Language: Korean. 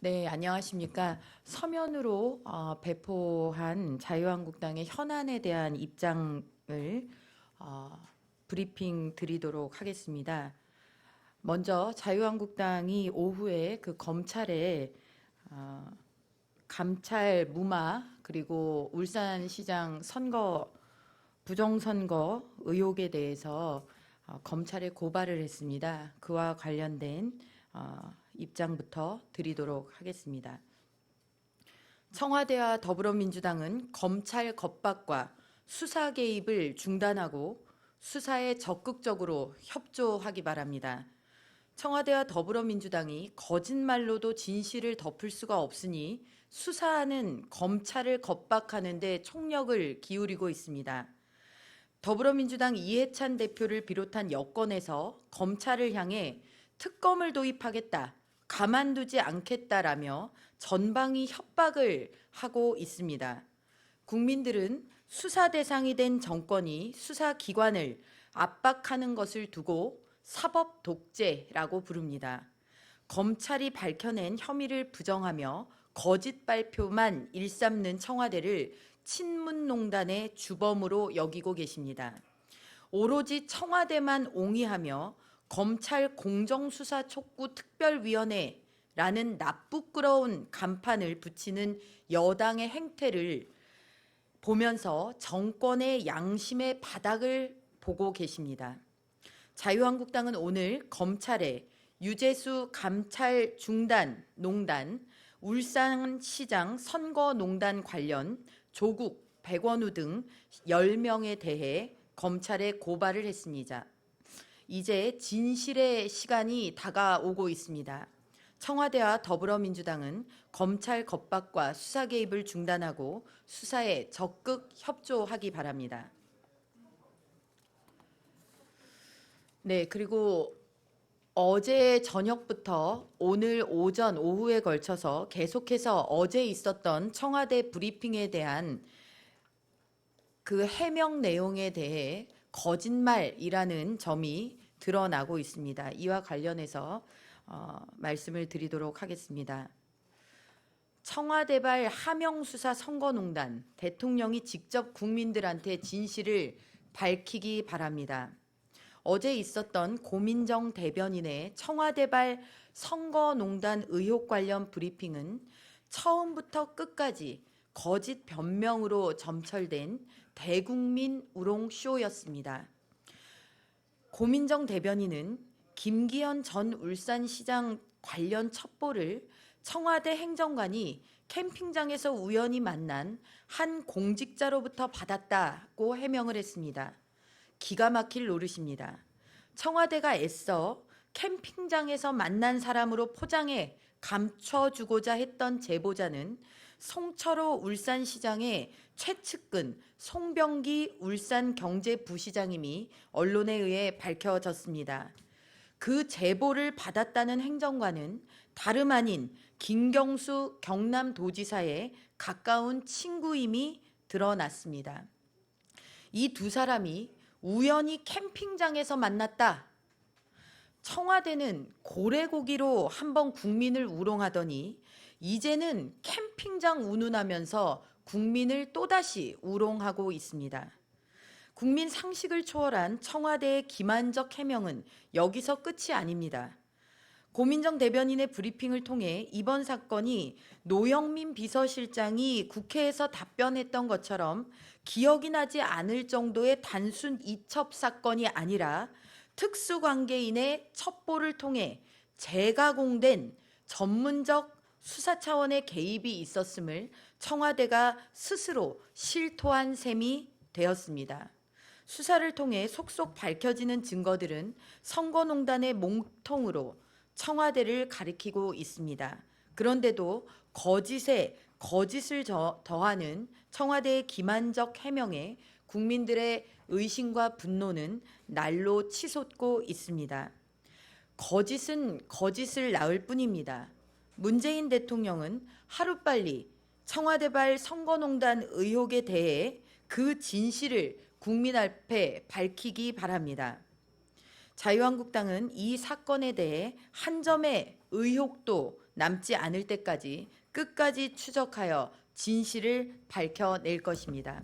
네, 안녕하십니까. 서면으로 어, 배포한 자유한국당의 현안에 대한 입장을 어, 브리핑 드리도록 하겠습니다. 먼저 자유한국당이 오후에 그 검찰에 어, 감찰 무마 그리고 울산시장 선거 부정선거 의혹에 대해서 어, 검찰에 고발을 했습니다. 그와 관련된 어, 입장부터 드리도록 하겠습니다. 청와대와 더불어민주당은 검찰 겁박과 수사 개입을 중단하고 수사에 적극적으로 협조하기 바랍니다. 청와대와 더불어민주당이 거짓말로도 진실을 덮을 수가 없으니 수사하는 검찰을 겁박하는 데 총력을 기울이고 있습니다. 더불어민주당 이해찬 대표를 비롯한 여권에서 검찰을 향해 특검을 도입하겠다, 가만두지 않겠다라며 전방위 협박을 하고 있습니다. 국민들은 수사 대상이 된 정권이 수사 기관을 압박하는 것을 두고 사법 독재라고 부릅니다. 검찰이 밝혀낸 혐의를 부정하며 거짓 발표만 일삼는 청와대를 친문농단의 주범으로 여기고 계십니다. 오로지 청와대만 옹이하며 검찰 공정수사 촉구 특별위원회라는 나쁘끄러운 간판을 붙이는 여당의 행태를 보면서 정권의 양심의 바닥을 보고 계십니다. 자유한국당은 오늘 검찰에 유재수 감찰 중단 농단, 울산시장 선거농단 관련 조국, 백원우 등 10명에 대해 검찰에 고발을 했습니다. 이제 진실의 시간이 다가오고 있습니다. 청와대와 더불어민주당은 검찰 겁박과 수사 개입을 중단하고 수사에 적극 협조하기 바랍니다. 네, 그리고 어제 저녁부터 오늘 오전 오후에 걸쳐서 계속해서 어제 있었던 청와대 브리핑에 대한 그 해명 내용에 대해 거짓말이라는 점이 드러나고 있습니다. 이와 관련해서 어, 말씀을 드리도록 하겠습니다. 청와대발 하명수사 선거농단 대통령이 직접 국민들한테 진실을 밝히기 바랍니다. 어제 있었던 고민정 대변인의 청와대발 선거농단 의혹 관련 브리핑은 처음부터 끝까지 거짓 변명으로 점철된 대국민 우롱쇼였습니다. 고민정 대변인은 김기현 전 울산시장 관련 첩보를 청와대 행정관이 캠핑장에서 우연히 만난 한 공직자로부터 받았다고 해명을 했습니다. 기가 막힐 노릇입니다. 청와대가 애써 캠핑장에서 만난 사람으로 포장해 감춰주고자 했던 제보자는 송철호 울산시장의 최측근 송병기 울산경제부시장임이 언론에 의해 밝혀졌습니다. 그 제보를 받았다는 행정관은 다름 아닌 김경수 경남도지사의 가까운 친구임이 드러났습니다. 이 두 사람이 우연히 캠핑장에서 만났다. 청와대는 고래고기로 한번 국민을 우롱하더니 이제는 캠핑장 운운하면서 국민을 또다시 우롱하고 있습니다. 국민 상식을 초월한 청와대의 기만적 해명은 여기서 끝이 아닙니다. 고민정 대변인의 브리핑을 통해 이번 사건이 노영민 비서실장이 국회에서 답변했던 것처럼 기억이 나지 않을 정도의 단순 이첩 사건이 아니라 특수관계인의 첩보를 통해 재가공된 전문적 수사 차원의 개입이 있었음을 청와대가 스스로 실토한 셈이 되었습니다. 수사를 통해 속속 밝혀지는 증거들은 선거농단의 몽통으로 청와대를 가리키고 있습니다. 그런데도 거짓에 거짓을 더하는 청와대의 기만적 해명에 국민들의 의심과 분노는 날로 치솟고 있습니다. 거짓은 거짓을 낳을 뿐입니다. 문재인 대통령은 하루빨리 청와대발 선거농단 의혹에 대해 그 진실을 국민 앞에 밝히기 바랍니다. 자유한국당은 이 사건에 대해 한 점의 의혹도 남지 않을 때까지 끝까지 추적하여 진실을 밝혀낼 것입니다.